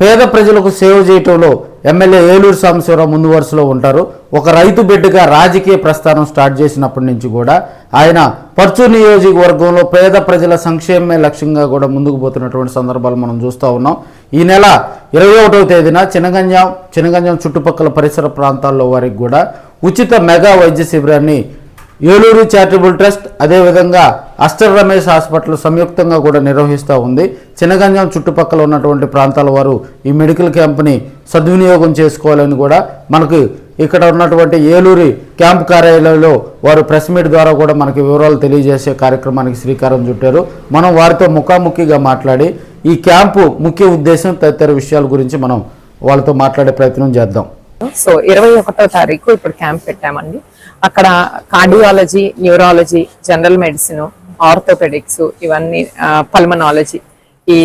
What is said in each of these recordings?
పేద ప్రజలకు సేవ చేయటంలో ఎమ్మెల్యే ఏలూరు సాంబశివరావు ముందు వరుసలో ఉంటారు. ఒక రైతు బిడ్డగా రాజకీయ ప్రస్థానం స్టార్ట్ చేసినప్పటి నుంచి కూడా ఆయన పర్చు నియోజకవర్గంలో పేద ప్రజల సంక్షేమమే లక్ష్యంగా కూడా ముందుకు పోతున్నటువంటి సందర్భాలు మనం చూస్తూ ఉన్నాం. ఈ నెల ఇరవై ఒకటవ తేదీన చినగంజాం చినగంజాం చుట్టుపక్కల పరిసర ప్రాంతాల్లో వారికి కూడా ఉచిత మెగా వైద్య శిబిరాన్ని ఏలూరు చారిటబుల్ ట్రస్ట్ అదేవిధంగా అస్టర్ రమేష్ హాస్పిటల్ సంయుక్తంగా కూడా నిర్వహిస్తూ ఉంది. చినగంజం చుట్టుపక్కల ఉన్నటువంటి ప్రాంతాల వారు ఈ మెడికల్ క్యాంప్ని సద్వినియోగం చేసుకోవాలని కూడా మనకు ఇక్కడ ఉన్నటువంటి ఏలూరి క్యాంప్ కార్యాలయంలో వారు ప్రెస్ మీట్ ద్వారా కూడా మనకి వివరాలు తెలియజేసే కార్యక్రమానికి శ్రీకారం చుట్టారు. మనం వారితో ముఖాముఖిగా మాట్లాడి ఈ క్యాంపు ముఖ్య ఉద్దేశం తదితర విషయాల గురించి మనం వాళ్ళతో మాట్లాడే ప్రయత్నం చేద్దాం. సో ఇరవై ఒకటో తారీఖు ఇప్పుడు క్యాంప్ పెట్టామండి. అక్కడ cardiology neurology general medicine orthopaedics ఇవన్నీ పల్మనాలజీ ఈ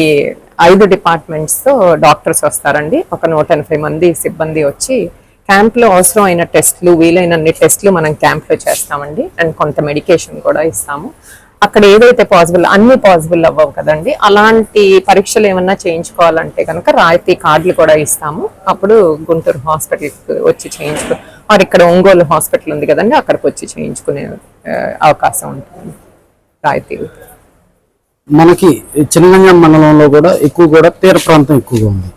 ఐదు డిపార్ట్మెంట్స్తో డాక్టర్స్ వస్తారండి. ఒక నూట ఎనభై మంది సిబ్బంది వచ్చి క్యాంప్లో అవసరమైన అవసరం అయిన టెస్ట్లు వీలైనన్ని టెస్ట్లు మనం క్యాంప్లో చేస్తామండి. అండ్ కొంత మెడికేషన్ కూడా ఇస్తాము. అక్కడ ఏదైతే పాసిబుల్ అన్ని పాసిబుల్ అవ్వవు కదండి. అలాంటి పరీక్షలు ఏమన్నా చేయించుకోవాలంటే కనుక రాయితీ కార్డులు కూడా ఇస్తాము. అప్పుడు గుంటూరు హాస్పిటల్కి వచ్చి చేయించుకో మరి ఇక్కడ ఒంగోలు హాస్పిటల్ ఉంది కదండి అక్కడికి వచ్చి చేయించుకునే అవకాశం ఉంటుంది. రాయితీ మనకి చిన్నగంజం మండలంలో కూడా ఎక్కువ కూడా తీర ప్రాంతం ఎక్కువగా ఉంది.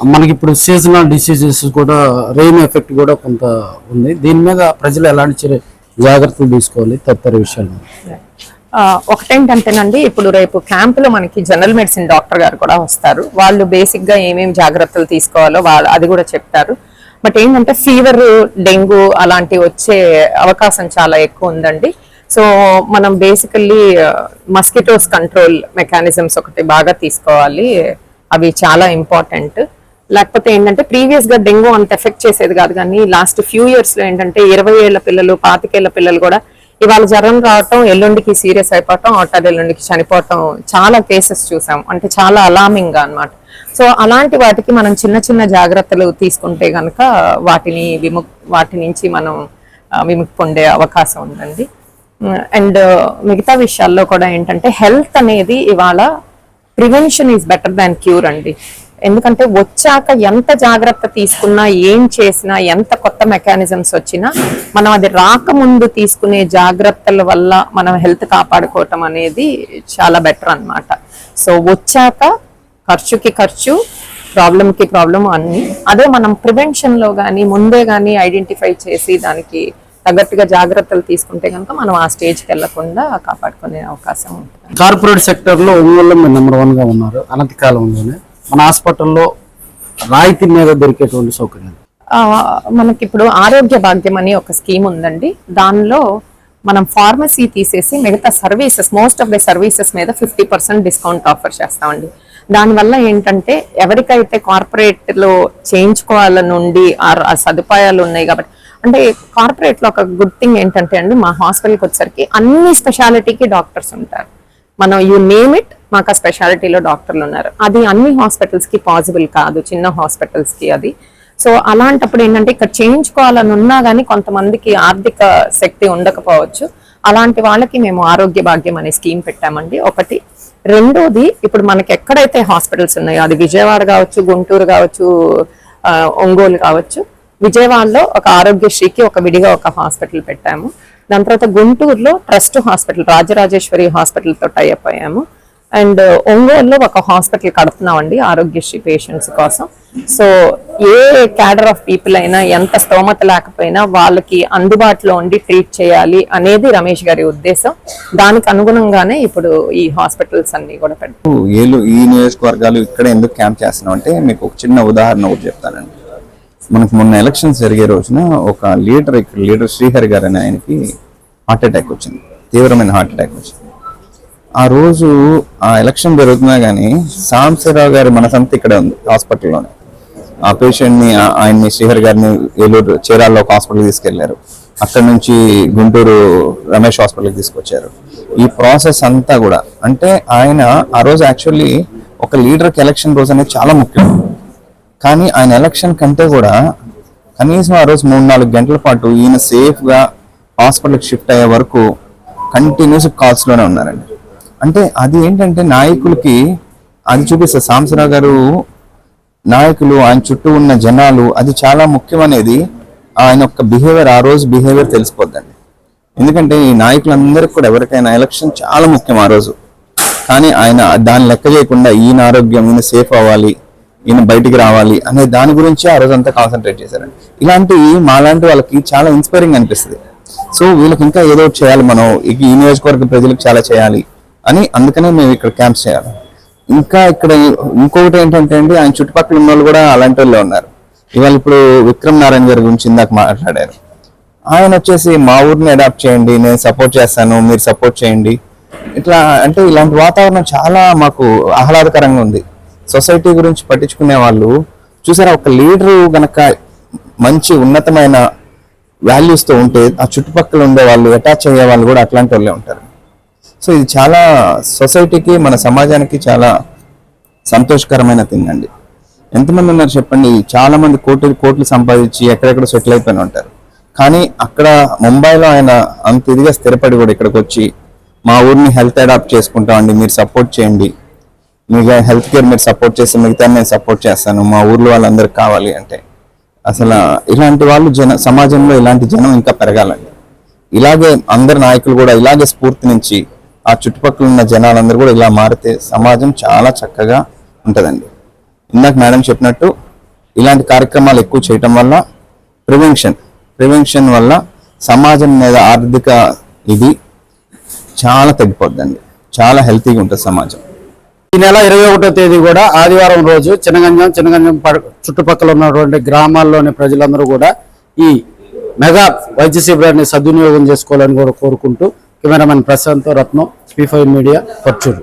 మనకి ఇప్పుడు సీజనల్ డిసీజెస్ కూడా రెయిన్ ఎఫెక్ట్ కూడా కొంత ఉంది. దీని మీద ప్రజలు ఎలాంటి చర్య జాగ్రత్తలు తీసుకోవాలి తదితర విషయాలు. ఒకటేంటంటేనండి ఇప్పుడు రేపు క్యాంప్లో మనకి జనరల్ మెడిసిన్ డాక్టర్ గారు కూడా వస్తారు. వాళ్ళు బేసిక్గా ఏమేమి జాగ్రత్తలు తీసుకోవాలో వాళ్ళు అది కూడా చెప్తారు. బట్ ఏంటంటే ఫీవర్ డెంగ్యూ అలాంటివి వచ్చే అవకాశం చాలా ఎక్కువ ఉందండి. సో మనం బేసికల్లీ మస్కిటోస్ కంట్రోల్ మెకానిజమ్స్ ఒకటి బాగా తీసుకోవాలి. అవి చాలా ఇంపార్టెంట్. లేకపోతే ఏంటంటే ప్రీవియస్గా డెంగ్యూ అంత ఎఫెక్ట్ చేసేది కాదు కానీ లాస్ట్ ఫ్యూ ఇయర్స్లో ఏంటంటే ఇరవై ఏళ్ళ పిల్లలు పాతికేళ్ళ పిల్లలు కూడా ఇవాళ జ్వరం రావటం ఎల్లుండికి సీరియస్ అయిపోవటం ఆటల్ ఎల్లుండికి చనిపోవటం చాలా కేసెస్ చూసాం. అంటే చాలా అలామింగ్గా అన్నమాట. సో అలాంటి వాటికి మనం చిన్న చిన్న జాగ్రత్తలు తీసుకుంటే కనుక వాటిని విముక్ వాటి నుంచి మనం విముక్తి పొందే అవకాశం ఉందండి. అండ్ మిగతా విషయాల్లో కూడా ఏంటంటే హెల్త్ అనేది ఇవాళ prevention is better than cure అండి. ఎందుకంటే వచ్చాక ఎంత జాగ్రత్త తీసుకున్నా ఏం చేసినా ఎంత కొత్త మెకానిజమ్స్ వచ్చినా మనం అది రాకముందు తీసుకునే జాగ్రత్తల వల్ల మనం హెల్త్ కాపాడుకోవటం అనేది చాలా బెటర్ అన్నమాట. సో వచ్చాక ఖర్చుకి ఖర్చు ప్రాబ్లం కి ప్రాబ్లం అన్ని. అదే మనం ప్రివెన్షన్లో కానీ ముందే కానీ ఐడెంటిఫై చేసి దానికి తగ్గట్టుగా జాగ్రత్తలు తీసుకుంటే కనుక మనం ఆ స్టేజ్కి వెళ్ళకుండా కాపాడుకునే అవకాశం ఉంటుంది. కార్పొరేట్ సెక్టర్లో ఒంగోలులో మీరు నెంబర్ వన్గా ఉన్నారు అనతి కాలంలోనే. మన హాస్పిటల్లో రాయితీ మీద దొరికేటువంటి సౌకర్యాలు? మనకి ఇప్పుడు ఆరోగ్య భాగ్యం అని ఒక స్కీమ్ ఉందండి. దానిలో మనం ఫార్మసీ తీసేసి మిగతా services most of the services మీద ఫిఫ్టీ పర్సెంట్ డిస్కౌంట్ ఆఫర్ చేస్తామండి. దానివల్ల ఏంటంటే ఎవరికైతే కార్పొరేట్లో చేయించుకోవాలని ఉండి ఆ ఆ సదుపాయాలు ఉన్నాయి కాబట్టి అంటే కార్పొరేట్లో ఒక గుడ్ థింగ్ ఏంటంటే అండి మా హాస్పిటల్కి వచ్చేసరికి అన్ని స్పెషాలిటీకి డాక్టర్స్ ఉంటారు. మనం యు నేమ్ ఇట్ మాకు ఆ స్పెషాలిటీలో డాక్టర్లు ఉన్నారు. అది అన్ని హాస్పిటల్స్కి పాసిబుల్ కాదు చిన్న హాస్పిటల్స్కి అది. సో అలాంటప్పుడు ఏంటంటే ఇక్కడ చేయించుకోవాలని ఉన్నా కానీ కొంతమందికి ఆర్థిక శక్తి ఉండకపోవచ్చు. అలాంటి వాళ్ళకి మేము ఆరోగ్య భాగ్యం అనే స్కీమ్ పెట్టామండి. ఒకటి రెండోది ఇప్పుడు మనకి ఎక్కడైతే హాస్పిటల్స్ ఉన్నాయో అది విజయవాడ కావచ్చు గుంటూరు కావచ్చు ఒంగోలు కావచ్చు విజయవాడలో ఒక ఆరోగ్యశ్రీకి ఒక విడిగా ఒక హాస్పిటల్ పెట్టాము. దాని తర్వాత గుంటూరులో ట్రస్ట్ హాస్పిటల్ రాజరాజేశ్వరి హాస్పిటల్తో టైప్ అయ్యాము. అండ్ ఒంగోలులో ఒక హాస్పిటల్ కడుతున్నామండి ఆరోగ్యశ్రీ పేషెంట్స్ కోసం. So a cadre of people అయినా ఎంత స్తోమత లేకపోయినా వాళ్ళకి అందుబాటులో ఉండి ట్రీట్ చేయాలి అనేది రమేష్ గారి ఉద్దేశం. దానికి అనుగుణంగానే ఇప్పుడు ఈ హాస్పిటల్స్ అన్ని కూడా పెడతారు. ఏలు ఈ నియోజకవర్గాలు ఇక్కడ ఎందుకు క్యాంప్ చేస్తున్నాం అంటే మీకు ఒక చిన్న ఉదాహరణ ఒకటి చెప్తానండి. మనకు మొన్న ఎలక్షన్స్ జరిగే రోజున ఒక లీడర్ ఇక్కడ లీడర్ శ్రీహరి గారు అనే ఆయనకి హార్ట్ అటాక్ వచ్చింది. తీవ్రమైన హార్ట్ అటాక్ వచ్చింది. ఆ రోజు ఆ ఎలక్షన్ జరుగుతున్నా కానీ సాంబశివరావు గారి మనసంతా ఇక్కడే ఉంది హాస్పిటల్లోనే. ఆ పేషెంట్ని ఆయన్ని శ్రీహరి గారిని ఏలూరు చీరాల్లో ఒక హాస్పిటల్కి తీసుకెళ్ళారు. అక్కడ నుంచి గుంటూరు రమేష్ హాస్పిటల్కి తీసుకొచ్చారు. ఈ ప్రాసెస్ అంతా కూడా అంటే ఆయన ఆ రోజు యాక్చువల్లీ ఒక లీడర్కి ఎలక్షన్ రోజు అనేది చాలా ముఖ్యం. కానీ ఆయన ఎలక్షన్ కంటే కూడా కనీసం ఆ రోజు మూడు నాలుగు గంటల పాటు ఈయన సేఫ్గా హాస్పిటల్కి షిఫ్ట్ అయ్యే వరకు కంటిన్యూస్ కాల్స్లోనే ఉన్నారండి. అంటే అది ఏంటంటే నాయకులకి అది చూపిస్తారు సాంసరావు గారు నాయకులు ఆయన చుట్టూ ఉన్న జనాలు అది చాలా ముఖ్యమనేది ఆయన యొక్క బిహేవియర్ ఆ రోజు బిహేవియర్ తెలిసిపోద్దండి. ఎందుకంటే ఈ నాయకులందరికీ కూడా ఎవరికైనా ఎలక్షన్ చాలా ముఖ్యం ఆ రోజు. కానీ ఆయన దాన్ని లెక్క చేయకుండా ఈయన ఆరోగ్యం ఈయన సేఫ్ అవ్వాలి ఈయన బయటికి రావాలి అనే దాని గురించి ఆ రోజు అంతా కాన్సన్ట్రేట్ చేశారండి. ఇలాంటి మాలాంటి వాళ్ళకి చాలా ఇన్స్పైరింగ్ అనిపిస్తుంది. సో వీళ్ళకి ఇంకా ఏదో ఒకటి చేయాలి మనం ఈ ఈ నియోజకవర్గ ప్రజలకు చాలా చేయాలి అని అందుకనే మేము ఇక్కడ క్యాంప్స్ చేయాలి. ఇంకా ఇక్కడ ఇంకొకటి ఏంటంటే అండి ఆయన చుట్టుపక్కల ఉన్న వాళ్ళు కూడా అలాంటి వాళ్ళే ఉన్నారు. ఇవాళ ఇప్పుడు విక్రమ్ నారాయణ గారి గురించి ఇందాక మాట్లాడారు. ఆయన వచ్చేసి మా ఊరిని అడాప్ట్ చేయండి నేను సపోర్ట్ చేస్తాను మీరు సపోర్ట్ చేయండి. ఇట్లా అంటే ఇలాంటి వాతావరణం చాలా మాకు ఆహ్లాదకరంగా ఉంది. సొసైటీ గురించి పట్టించుకునే వాళ్ళు చూసారా ఒక లీడరు గనక మంచి ఉన్నతమైన వాల్యూస్తో ఉంటే ఆ చుట్టుపక్కల ఉండే వాళ్ళు అటాచ్ అయ్యే వాళ్ళు కూడా అట్లాంటి వాళ్ళే ఉంటారు. సో ఇది చాలా సొసైటీకి మన సమాజానికి చాలా సంతోషకరమైన థింగ్ అండి ఎంతమంది ఉన్నారు చెప్పండి? చాలా మంది కోట్లు కోట్లు సంపాదించి ఎక్కడెక్కడ సెటిల్ అయిపోయిన ఉంటారు. కానీ అక్కడ ముంబైలో ఆయన అంత ఇదిగా స్థిరపడి కూడా ఇక్కడికి వచ్చి మా ఊరిని హెల్త్ అడాప్ట్ చేసుకుంటామండి మీరు సపోర్ట్ చేయండి. మీకు హెల్త్ కేర్ మీరు సపోర్ట్ చేసి మిగతా నేను సపోర్ట్ చేస్తాను మా ఊర్లో వాళ్ళందరికి కావాలి అంటే. అసలు ఇలాంటి వాళ్ళు జన సమాజంలో ఇలాంటి జనం ఇంకా పెరగాలండి. ఇలాగే అందరు నాయకులు కూడా ఇలాగే స్ఫూర్తి నుంచి ఆ చుట్టుపక్కల ఉన్న జనాలందరూ కూడా ఇలా మారితే సమాజం చాలా చక్కగా ఉంటుందండి. ఇందాక మేడం చెప్పినట్టు ఇలాంటి కార్యక్రమాలు ఎక్కువ చేయటం వల్ల ప్రివెన్షన్ ప్రివెన్షన్ వల్ల సమాజం మీద ఆర్థిక ఇది చాలా తగ్గిపోద్దండి. చాలా హెల్తీగా ఉంటుంది సమాజం. ఈ నెల ఇరవై ఒకటో తేదీ కూడా ఆదివారం రోజు చినగంజం చినగంజం చుట్టుపక్కల ఉన్నటువంటి గ్రామాల్లోని ప్రజలందరూ కూడా ఈ మెగా వైద్య శిబిరాన్ని సద్వినియోగం చేసుకోవాలని కూడా కోరుకుంటూ కెమెరామెన్ ప్రశాంత్ రత్నం స్పీ ఫైవ్ మీడియా పర్చూరు.